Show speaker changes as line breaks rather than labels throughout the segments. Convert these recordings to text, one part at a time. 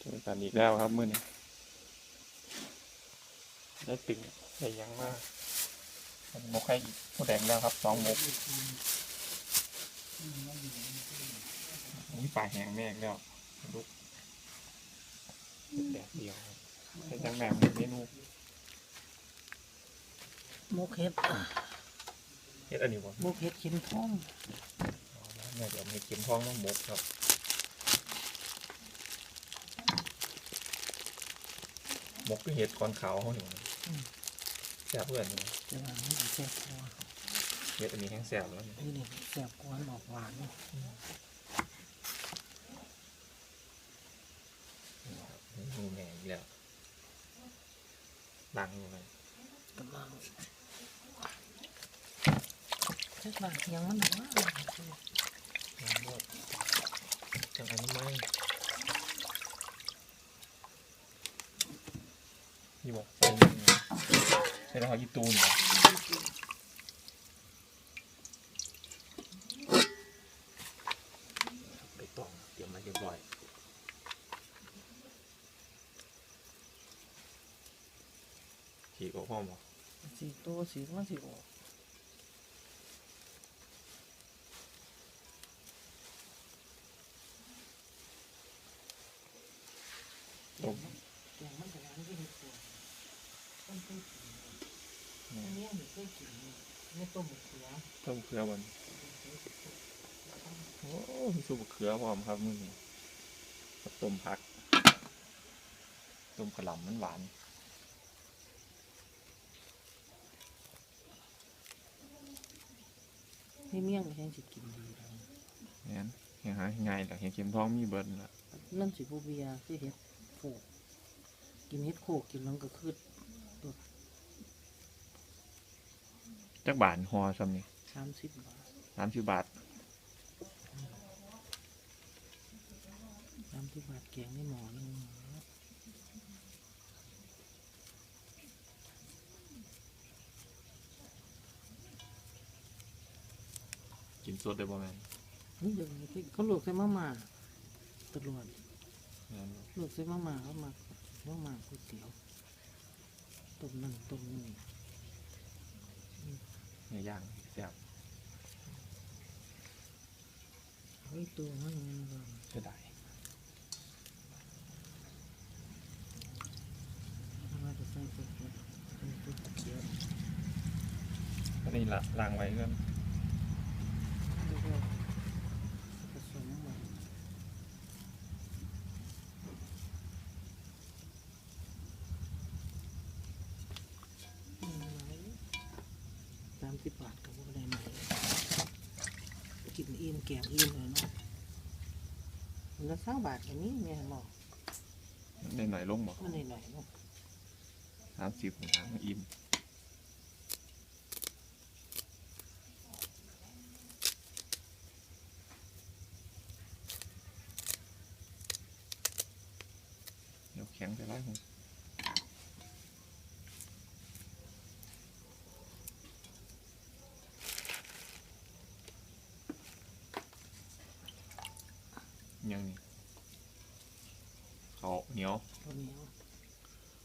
เจอกันอีกแล้วครับมื้อนี้ได้ตึงได้หยังมากมกให้อีกผู้แดงแล้วครับสองมกอุ้ยปลาแห้งแม่งแล้วลุกแดดเดียวครับใช้จังแหนมเมนู
มุกเฮ็ด
เฮ็ดอันนี้บ่
มุกเฮ็ดเข็มทอง
เอาละแม่เดี๋ยวมีเข็มทองมาหมกครับ มกก็เห็ดก้อนขาวเขาหนิแซ่บเพื่อนนี่
จะว่ามันสิแซ่บกว่า
เห็ดอันนี้แห้งแซ่บแล้วนี่
นี่นี่แซ่บกว่ามันออกหวานเนาะ
มีแหน่อีกแล้วดังอยู่เลย
กำลังจักว่ายังมันว่า
ดังด้วยจังอันนี้ไหม นี่บอกใส่ยังไงใส่แล้วเขาอีตูนเหอไปต้องเตรียมมาเรียบร้อยขี่กับพ่อหมอ
สีตัวสีมันสิออก
ต่มั
นก็ยังที่เฮ็ดตัวต้นเคยกินอันนี้นี่เคยกินนี่ไม่ ต้มมะเขือ
ต้มเกลือมันโอ้มีสูบเขือพร้อมครับมึงนี่กับต้มผัก ต้มกระหล่ำมันหวาน
ให้เมี่ยงก็ยังสิกินดีเลย
เนี่ยเห็นหาง่ายแหละเห็นเข็มท้องมีเบิร์ดละ
นั่นสิบ่เบียร์คือเฮ็ดโขกกินเฮ็ดโขกกินแล้วก็คือ
จักบาทหอซ้ำนี่
30บาท
สามสิบบาท
30บาทแกงในหม้อนึง
กินสดได้บ่แม่น
นี่เดี๋ยวนี้ที่เขาลวกใส่มาม่าตลอด
แม่นบ่
ลวกใส่มาม่าเขามามาม่าก๋วยเตี๋ยวต้มนั่นต้มนี่
เนื้อ ย่างแซ่บ
เฮ้ยตัวมันมันก็
เสียดาย
มาจะใส่ตัวตัวตัวตะเกียบ
อันนี้ละล้างไว้กัน
แล้วก็ผสมมันสามสิบบาทก็บ่ได้ไหนกินอิ่มแกงอิ่มเลยเนาะมันละสามบาทอันนี้แม่บอก
ได้หน่อยลงบ่
มันหน่อยๆเนาะ
สามสิบหางอิ่มเดี๋ยวแข็งไปไล่ผม ยังนี่เขาวเหนียว
ตัวเหนี้ยว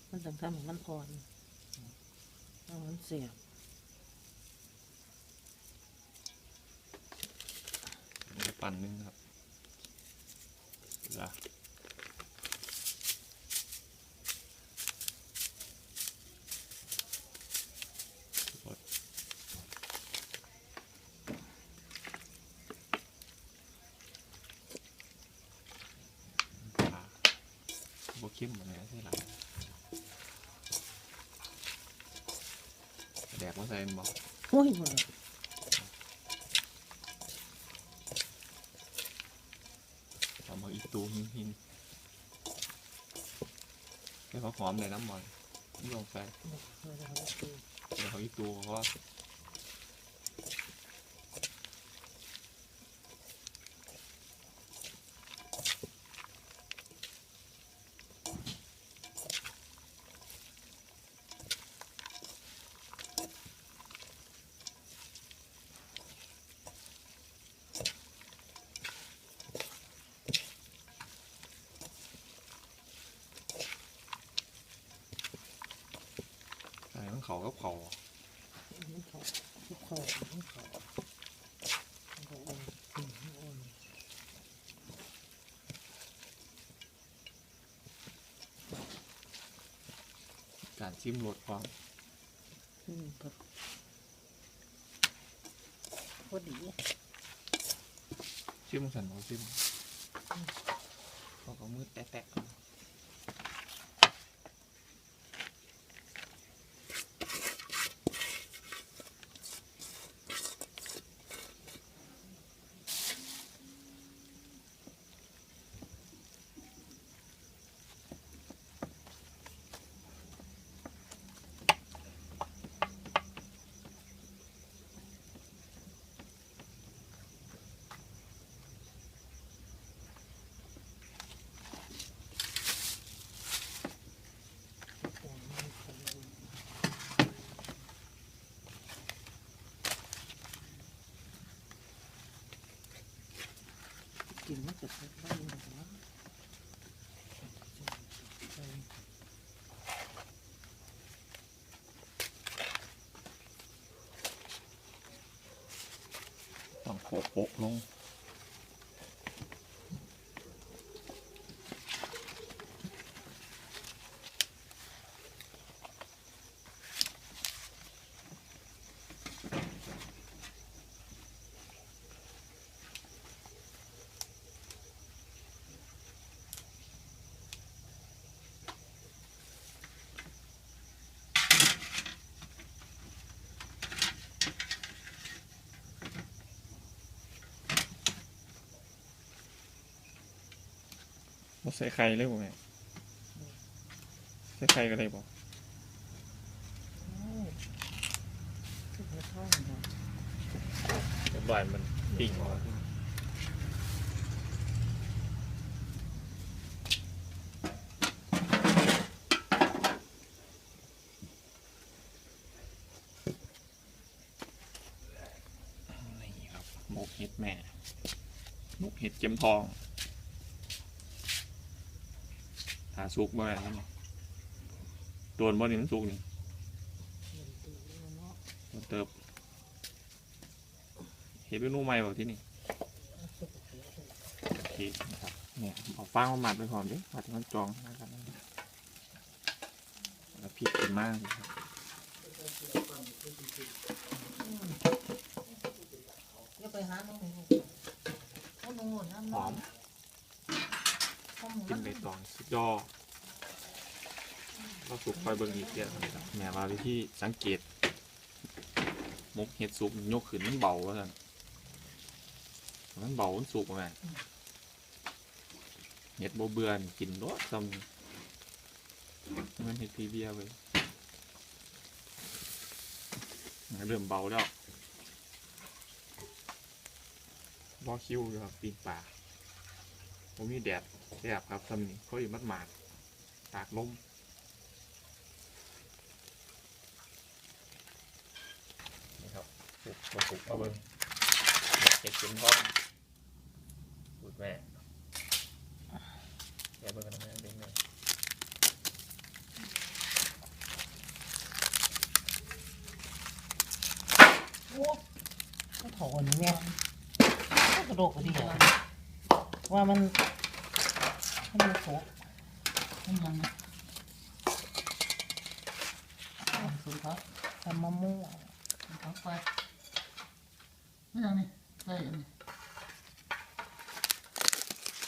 มันต้องทำให้มันอ่อนแล้วมันเสียบ
อันนี้ปั่นหนึงครับละรสปลาบว เข้มเหมือนไงใช่หรอแดกมาใส่บ่
โอ้ยหมดเลย
ทำเอาอีกตูหินหินให้เขาหอมเลยน้ำมันนี่ลงใส่
เดี๋
ยวเขาอีกตูเพราะ กับเขา
เขาเขามันเขามันเขาอ่อนอืมมันอ่อน
การชิมรสความ
อืมก็พอดี
ชิมสันเขาชิมเขาก็มือแตะๆ
กินมันจบ้านแบบว่า
ต้องโขกโปะลง ใส่ไข่เลยบ่แม่ใส่ไข่ก็ได้บ่
โอ้ทุกข้างเดี๋
ยวบ่ายมันปิ่งออกนี่ครับหมกเห็ดแม่หมกเห็ดเข็มทอง ถ้าสุกบ่แม่นบ่โดนบ่นี่มันสุกนี่
เห็นตัวแล้วเนาะ
มันเติบ เห็ดเมนูใหม่บอกที่นี่
สุกเสียเลย
โอเคนะครับเนี่ยเอาฟางมาหมัดไปก่อนดิผัดให้มันจองนะครับแล้วพริกกินมากเลยครับ
อย่าไปหาน้องหนูน้องหนูน้ำ
หอม
น้ำ
กินใบตองสุดยอดเราสุกคอยเบิ่งอีกเดียวนะครับแม่ว่าวิธีสังเกตมกเห็ดสุกยกขึ้นมันเบาว่าซั่นมันเบามันสุกแม่เห็ดโบเบือนกินรสซ้ำมันเห็ดพีเบียเลยเริ่มเบาแล้วรอคิวอยู่ครับปีนป่า ผมมีแดดแดดครับซ้ำนี่เขาอยู่มัดหมาดตากลมนี่ครับปลูกมาปลูกเอาเบิ้งเห็ดเข็มทองพูดแม่แกเบิ้งกันนะแม่เบิ้งแม่
โอ้ก็ถอนแม่ก็กระโดดก็ดีอะ ว่ามันมันมันโผล่
มันยังนะสุดครับ
ทำมะม่วง
พักไปไม่ยังนี่ใส่อันนี้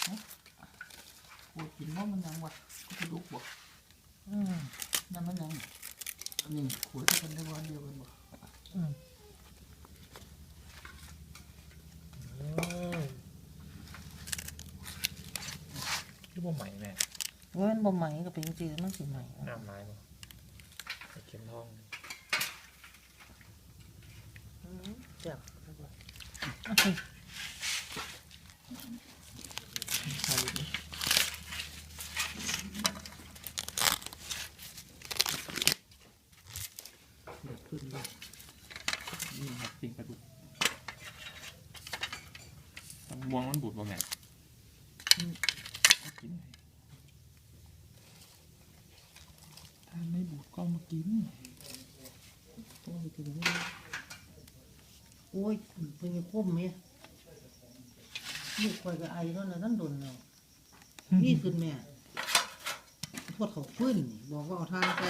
ฮะกูกินว่ามันยังวะกูจะลุกบ่
อืม
นั่นมันยังอันนี้ขวดจะเป็นได้วันเดียวกันบ่
อืมอืม
ที่ บ่ใหม่แม่
เว้นบ่ไหมก็เป็นจริงๆมันสิไหมอะ
น้ำไม้บ่เห็ดเข็มทอง
อืมเจ็บ
ใช่ดิ
เดือดขึ้นเลย
นี่ครับปิ้งปลาดุกตำม่วงมันบูดบ่แม่เอากินไหน
ถ้าไม่บูดก็มากิน
ถึงนี่โอ้ยเป็นยังคมไหมลูกคอยกับไอ้นั่นน่ะนั่นโดนแล้วนี่ขึ้นแม่ทวดเขาฟื้นนี่บอกว่าเอาทางไป